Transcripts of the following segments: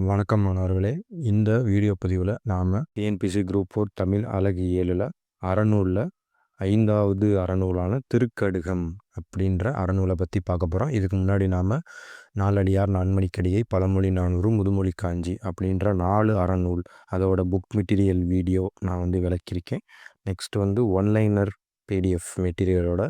வணக்கம் மாணவர்களே இந்த வீடியோ பதிவில் நாம் டிஎன்பிசி குரூப் ஃபோர் தமிழ் அழகு ஏழில் அறநூலில் ஐந்தாவது அறநூலான திருக்கடுகம் அப்படின்ற அறநூலை பற்றி பார்க்க போகிறோம் இதுக்கு முன்னாடி நாம் நாலடியார் நான்மணிக்கடியை பழமொழி நானூறு முதுமொழி காஞ்சி அப்படின்ற நாலு அறநூல் அதோட புக் மெட்டீரியல் வீடியோ நான் வந்து விளக்கியிருக்கேன். நெக்ஸ்ட் வந்து ஒன்லைனர் பிடிஎஃப் மெட்டீரியலோட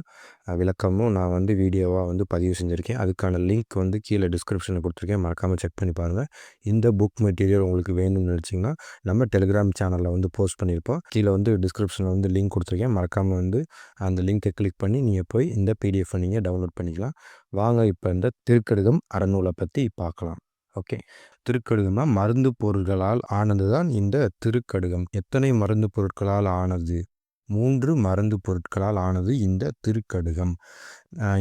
விளக்கமும் நான் வந்து வீடியோவாக வந்து பதிவு செஞ்சுருக்கேன். அதுக்கான லிங்க் வந்து கீழே டிஸ்கிரிப்ஷனில் கொடுத்துருக்கேன். மறக்காமல் செக் பண்ணி பாருங்கள் இந்த புக் மெட்டீரியல் உங்களுக்கு வேணும்னு நினச்சிங்கன்னா நம்ம டெலிகிராம் சேனலில் வந்து போஸ்ட் பண்ணியிருப்போம். கீழே வந்து டிஸ்கிரிப்ஷனில் வந்து லிங்க் கொடுத்துருக்கேன். மறக்காமல் வந்து அந்த லிங்க்கை கிளிக் பண்ணி நீங்கள் போய் இந்த பிடிஎஃப்பை நீங்கள் டவுன்லோட் பண்ணிக்கலாம். வாங்க இப்போ இந்த திருக்கடுகம் அறநூலை பற்றி பார்க்கலாம். ஓகே. திருக்கடுகமாக மருந்து பொருட்களால் ஆனது தான் இந்த திருக்கடுகம் எத்தனை மருந்து பொருட்களால் ஆனது? மூன்று மருந்து பொருட்களால் ஆனது இந்த திருக்கடுகம்.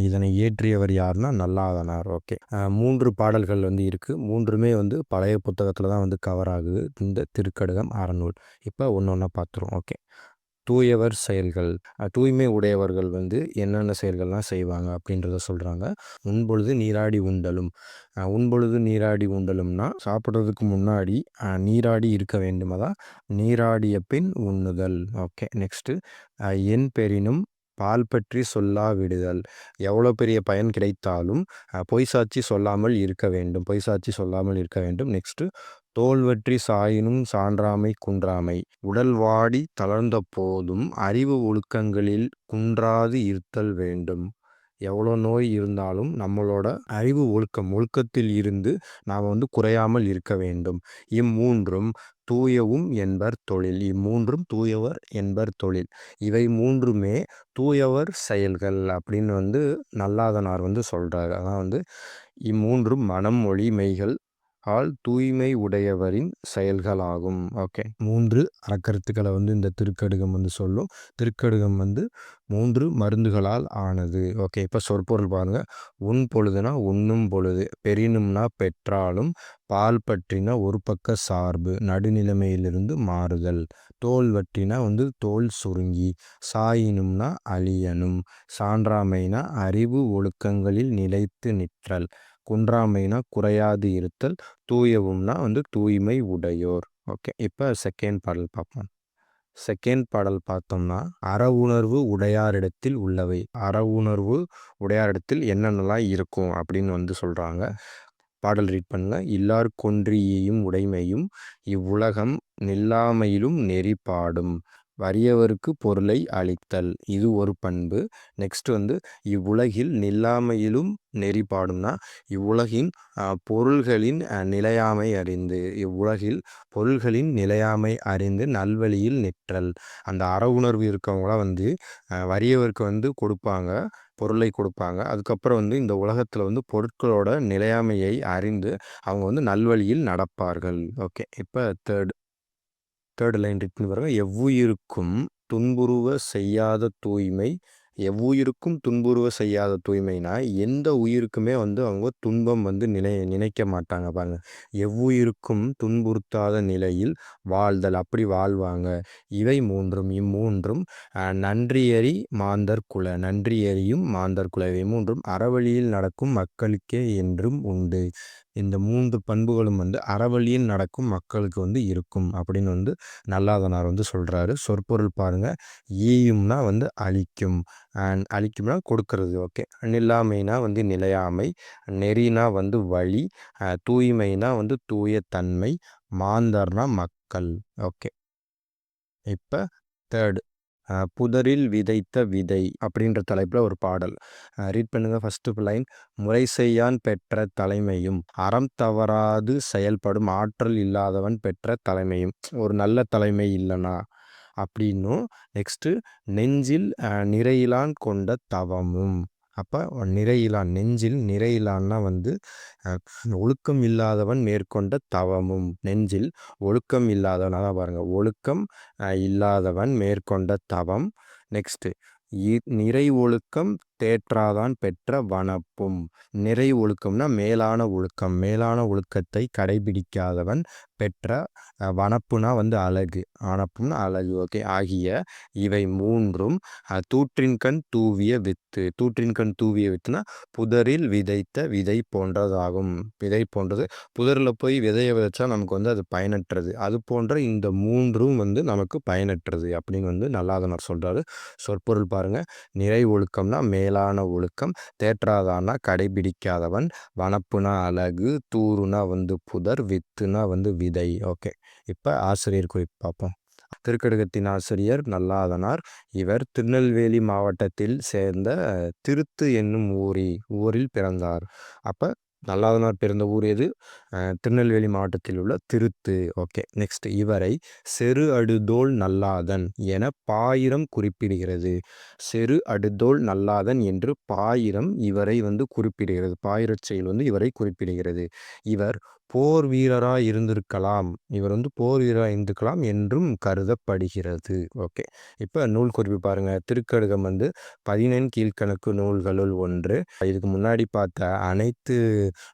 இதனை இயற்றியவர் யாருன்னா நல்லாதனார். ஓகே. மூன்று பாடல்கள் வந்து இருக்குது மூன்றுமே வந்து பழைய புத்தகத்தில் தான் வந்து கவர் ஆகுது. இந்த திருக்கடுகம் அறநூல். இப்போ ஒன்று ஒன்றா பார்த்துருவோம் ஓகே. தூயவர் செயல்கள் தூய்மை உடையவர்கள் வந்து என்னென்ன செயல்கள்லாம் செய்வாங்க அப்படின்றத சொல்கிறாங்க உண்பொழுது நீராடி உண்டலும் உண்பொழுது நீராடி உண்டலும்னா சாப்பிட்றதுக்கு முன்னாடி நீராடி இருக்க வேண்டுமதா? நீராடிய பின் உண்ணுதல். Okay next. என் பெரினும் பால் பற்றி சொல்லாவிடுதல். எவ்வளோ பெரிய பயன் கிடைத்தாலும் பொய் சாட்சி சொல்லாமல் இருக்க வேண்டும். பொய் சாட்சி சொல்லாமல் இருக்க வேண்டும். நெக்ஸ்ட்டு தோல்வற்றி சாயினும் சான்றாமை குன்றாமை. உடல் வாடி தளர்ந்த போதும் அறிவு ஒழுக்கங்களில் குன்றாது இருத்தல் வேண்டும். எவ்வளோ நோய் இருந்தாலும் நம்மளோட அறிவு ஒழுக்கம் ஒழுக்கத்தில் இருந்து நாம் வந்து குறையாமல் இருக்க வேண்டும். இம்மூன்றும் தூயவும் என்பர் தொழில். இம்மூன்றும் தூயவர் என்பர் தொழில். இவை மூன்றுமே தூயவர் செயல்கள் அப்படின்னு வந்து நல்லாதனார் வந்து சொல்கிறார் அதான் வந்து இம்மூன்றும் மனம் மொழி மெய்கள் ஆள் தூய்மை உடையவரின் செயல்களாகும். ஓகே. மூன்று அறக்கருத்துக்களை வந்து இந்த திருக்கடுகம் வந்து சொல்லும். திருக்கடுகம் வந்து மூன்று மருந்துகளால் ஆனது. ஓகே. இப்போ சொற்பொருள் பாருங்கள் உன் பொழுதுனா உண்ணும் பொழுது பெரினும்னா பெற்றாலும் பால் பற்றினா ஒரு பக்க சார்பு நடுநிலைமையிலிருந்து மாறுதல். தோல் வற்றினா வந்து தோல் சுருங்கி சாயினும்னா அழியனும் சான்றாமைனா அறிவு ஒழுக்கங்களில் நிலைத்து நிற்றல். குன்றாமைனா குறையாது இருத்தல் தூயவும்னா வந்து தூய்மை உடையோர். ஓகே இப்போ செகண்ட் பாடல் பார்ப்போம். செகண்ட் பாடல் பார்த்தோம்னா அற உணர்வு உடையாரிடத்தில் உள்ளவை. அற உணர்வு உடையாரிடத்தில் என்னென்னலாம் இருக்கும் அப்படின்னு வந்து சொல்கிறாங்க பாடல் ரீட் பண்ணுங்க. இல்லார் கொன்றியையும் உடைமையும் இவ்வுலகம் நில்லாமையிலும் நெறி பாடும். வறியவருக்கு பொருளை அளித்தல். இது ஒரு பண்பு. நெக்ஸ்ட் வந்து இவ்வுலகில் நில்லாமையிலும் நெறி பாடும்னா இவ்வுலகின் பொருள்களின் நிலையாமை அறிந்து இவ்வுலகில் பொருள்களின் நிலையாமை அறிந்து நல்வழியில் நிற்றல். அந்த அற உணர்வு இருக்கவங்களாம் வந்து வறியவருக்கு வந்து கொடுப்பாங்க பொருளை கொடுப்பாங்க. அதுக்கப்புறம் வந்து இந்த உலகத்தில் வந்து பொருட்களோட நிலையாமையை அறிந்து அவங்க வந்து நல்வழியில் நடப்பார்கள். ஓகே. இப்போ தேர்ட் தேர்ட் லைன் ரிட்டன் பாருங்க. எவ்வுயிருக்கும் துன்புறுவ செய்யாத தூய்மை எவ்வுயிருக்கும் துன்புறுவ செய்யாத தூய்மைனா எந்த உயிருக்குமே வந்து அவங்க துன்பம் வந்து நினை நினைக்க மாட்டாங்க பாருங்க. எவ்வுயிருக்கும் துன்புறுத்தாத நிலையில் வாழ்தல் அப்படி வாழ்வாங்க. இவை மூன்றும் இம்மூன்றும் நன்றியறி மாந்தர் குல நன்றியறியும் மாந்தர் குல. இவை மூன்றும் அறவழியில் நடக்கும் மக்களுக்கே என்றும் உண்டு. இந்த மூன்று பண்புகளும் வந்து அறவழியில் நடக்கும் மக்களுக்கு வந்து இருக்கும் அப்படின்னு வந்து நல்லாதனார் வந்து சொல்கிறாரு சொற்பொருள் பாருங்கள் ஈயும்னா வந்து அழிக்கும். அண்ட் அழிக்கும்னா கொடுக்கறது. ஓகே. நில்லாமைனா வந்து நிலையாமை. நெறினா வந்து வழி. தூய்மைனா வந்து தூய தன்மை. மாந்தர்னா மக்கள். ஓகே. இப்போ தேர்டு. புதரில் விதைத்த விதை அப்படின்ற தலைப்பில் ஒரு பாடல். ரீட் பண்ணுங்கள் ஃபஸ்ட்டு லைன் முறை செய்யான் பெற்ற தலைமையும் அறம் தவறாது செயல்படும் ஆற்றல் இல்லாதவன் பெற்ற தலைமையும் ஒரு நல்ல தலைமை இல்லைனா? அப்படின்னும் நெக்ஸ்ட்டு நெஞ்சில் நிறையிலான் கொண்ட தவமும். அப்போ நிறையிலான் நெஞ்சில் நிறையிலான்னா வந்து ஒழுக்கம் இல்லாதவன் மேற்கொண்ட தவமும். நெஞ்சில் ஒழுக்கம் இல்லாதவன் அதான் பாருங்கள் ஒழுக்கம் இல்லாதவன் மேற்கொண்ட தவம். நெக்ஸ்ட்டு நிறை ஒழுக்கம் தேற்றாதான் பெற்ற வனப்பும். நிறை ஒழுக்கம்னா மேலான ஒழுக்கம். மேலான ஒழுக்கத்தை கடைபிடிக்காதவன் பெற்ற வனப்புனா வந்து அழகு. ஆனப்பும்னா அழகு. ஓகே. ஆகிய இவை மூன்றும் தூற்றின்கண் தூவிய வித்து. தூற்றின்கண் தூவிய வித்துனா புதரில் விதைத்த விதை போன்றதாகும். விதை போன்றது புதரில் போய் விதையை விதைச்சா நமக்கு வந்து அது பயனற்றது. அது போன்ற இந்த மூன்றும் வந்து நமக்கு பயனற்றது அப்படின்னு வந்து நல்லாதனர் சொல்கிறாரு சொற்பொருள் பாருங்கள் நிறை ஒழுக்கம்னா மேலான ஒழுக்கம் தேற்றாதானா கடைபிடிக்காதவன் வனப்புனா அழகு தூருனா வந்து புதர் வித்துனா வந்து விதை. ஓகே. இப்போ ஆசிரியர் குறிப்பு பார்ப்போம். திருக்கடுகத்தின் ஆசிரியர் நல்லாதனார். இவர் திருநெல்வேலி மாவட்டத்தில் சேர்ந்த திருத்து என்னும் ஊரி ஊரில் பிறந்தார். அப்போ நல்லாதனார் பிறந்த ஊர் எது? திருநெல்வேலி மாவட்டத்தில் உள்ள திருத்து. Okay next. இவரை செரு அடுதோல் நல்லாதன் என பாயிரம் குறிப்பிடுகிறது. செரு அடுதோல் நல்லாதன் என்று பாயிரம் இவரை வந்து குறிப்பிடுகிறது. பாயிரச் செயல் வந்து இவரை குறிப்பிடுகிறது. இவர் போர் வீரராக இருந்திருக்கலாம். இவர் வந்து போர் வீரராக இருந்திருக்கலாம் என்றும் கருதப்படுகிறது. ஓகே. இப்போ நூல் குறிப்பு பாருங்கள் திருக்கடுகம் வந்து பதினெண் கீழ்கணக்கு நூல்களுள் ஒன்று. இதுக்கு முன்னாடி பார்த்த அனைத்து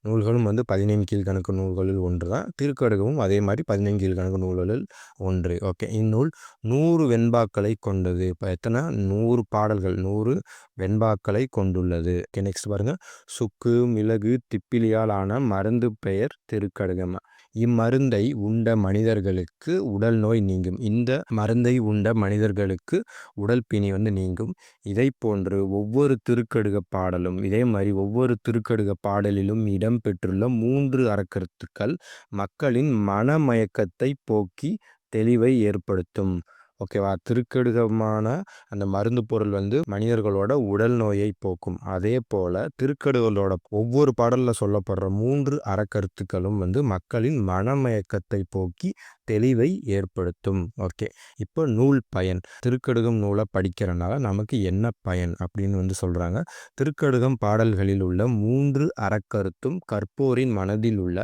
நூல்களும் வந்து பதினெண் கீழ்கணக்கு நூல்களுள் ஒன்று தான். திருக்கடுகமும் அதே மாதிரி பதினெண் கீழ்கணக்கு நூல்களில் ஒன்று. ஓகே. இந்நூல் நூறு வெண்பாக்களை கொண்டது. இப்போ எத்தனை? நூறு பாடல்கள். நூறு வெண்பாக்களை கொண்டுள்ளது. ஓகே நெக்ஸ்ட் பாருங்கள் சுக்கு மிளகு திப்பிலியால் ஆன மருந்து பெயர் திருக்கடுகம் இம்மருந்தை உண்ட மனிதர்களுக்கு உடல் நோய் நீங்கும் இந்த மருந்தை உண்ட மனிதர்களுக்கு உடல் பிணி வந்து நீங்கும் இதை போன்று ஒவ்வொரு திருக்கடுக பாடலும் இதே மாதிரி ஒவ்வொரு திருக்கடுக பாடலிலும் இடம்பெற்றுள்ள மூன்று அறக்கருத்துக்கள் மக்களின் மனமயக்கத்தை போக்கி தெளிவை ஏற்படுத்தும் ஓகேவா? திருக்கடுகமான அந்த மருந்து பொருள் வந்து மனிதர்களோட உடல் நோயை போக்கும். அதே போல திருக்கடுகளோட ஒவ்வொரு பாடலில் சொல்லப்படுற மூன்று அறக்கருத்துக்களும் வந்து மக்களின் மனமயக்கத்தை போக்கி தெளிவை ஏற்படுத்தும். ஓகே. இப்போ நூல் பயன். திருக்கடுகம் நூலை படிக்கிறனால நமக்கு என்ன பயன் அப்படின்னு வந்து சொல்கிறாங்க திருக்கடுகம் பாடல்களில் உள்ள மூன்று அறக்கருத்தும் கற்போரின் மனதில் உள்ள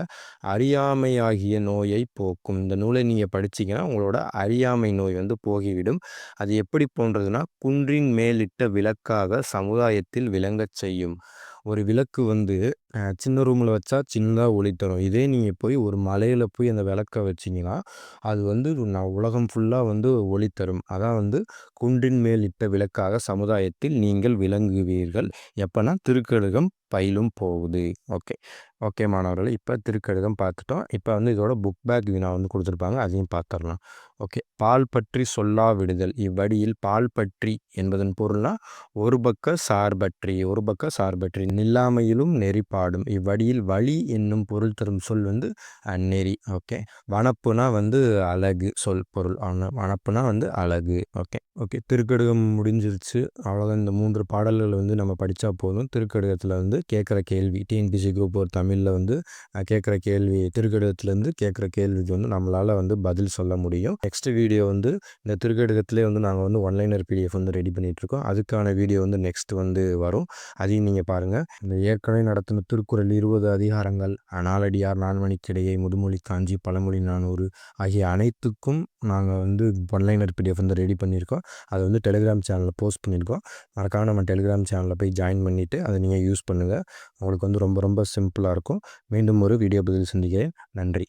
அறியாமையாகிய நோயை போக்கும். இந்த நூலை நீங்கள் படிச்சிங்கன்னா உங்களோட அறியாமை நோய் வந்து போகிவிடும். அது எப்படி போன்றதுன்னா குன்றின் மேலிட்ட விளக்காக சமுதாயத்தில் விளங்கச் செய்யும். ஒரு விளக்கு வந்து சின்ன ரூமில் வச்சா சின்னதாக ஒளி தரும். இதே நீங்கள் போய் ஒரு மலையில் போய் அந்த விளக்க வச்சிங்கன்னா அது வந்து நான் உலகம் ஃபுல்லாக வந்து ஒளி தரும். அதான் வந்து குன்றின் மேல் இட்ட விளக்காக சமுதாயத்தில் நீங்கள் விளங்குவீர்கள். எப்போனா திருக்கழுகம் பயிலும் போகுது. ஓகே. ஓகே மாணவர்கள் இப்போ திருக்கடுகம் பார்த்துட்டோம். இப்போ வந்து இதோட புக் பேக் வினா வந்து கொடுத்துருப்பாங்க. அதையும் பார்த்துடலாம். ஓகே. பால் பற்றி சொல்லா விடுதல். இவ்வடியில் பால் பற்றி என்பதன் பொருள்னா ஒரு பக்க சார்பற்றி ஒரு பக்க சார்பற்றி நில்லாமையிலும் நெறிப்பாடும் இவ்வடியில் வழி என்னும் பொருள் தரும் சொல் வந்து நெறி ஓகே. வனப்புனா வந்து அழகு சொல் பொருள். வனப்புனா வந்து அழகு. ஓகே. ஓகே. திருக்கடுகம் முடிஞ்சிருச்சு. அவ்வளோதான் இந்த மூன்று பாடல்கள் வந்து நம்ம படித்தா போதும். திருக்கடுகத்தில் வந்து கேட்குற கேள்வி. டிஎன்பிசி குரூப் ஒரு தமிழில் வந்து கேட்குற கேள்வி திருக்கடகத்துலேருந்து கேட்குற கேள்விக்கு வந்து நம்மளால் வந்து பதில் சொல்ல முடியும். நெக்ஸ்ட் வீடியோ வந்து இந்த திருக்கடகத்திலே வந்து நாங்கள் வந்து ஒன்லைனர் பிடிஎஃப் வந்து ரெடி பண்ணிகிட்ருக்கோம் அதுக்கான வீடியோ வந்து நெக்ஸ்ட் வந்து வரும். அதையும் நீங்கள் பாருங்கள் இந்த ஏற்கனவே நடத்தின திருக்குறள் இருபது அதிகாரங்கள் நாலடியார் நான்மணிக்கிடையே முதுமொழி காஞ்சி பழமொழி நானூறு ஆகிய அனைத்துக்கும் நாங்கள் வந்து ஒன்லைனர் பிடிஎஃப் வந்து ரெடி பண்ணியிருக்கோம். அதை வந்து டெலிகிராம் சேனலில் போஸ்ட் பண்ணியிருக்கோம். மறக்காமல் நம்ம டெலிகிராம் சேனலில் போய் ஜாயின் பண்ணிவிட்டு அதை நீங்கள் யூஸ் பண்ணுங்கள் உங்களுக்கு வந்து ரொம்ப ரொம்ப சிம்பிளாக இருக்கும். மீண்டும் ஒரு வீடியோ பதில் சந்திக்கிறேன். நன்றி.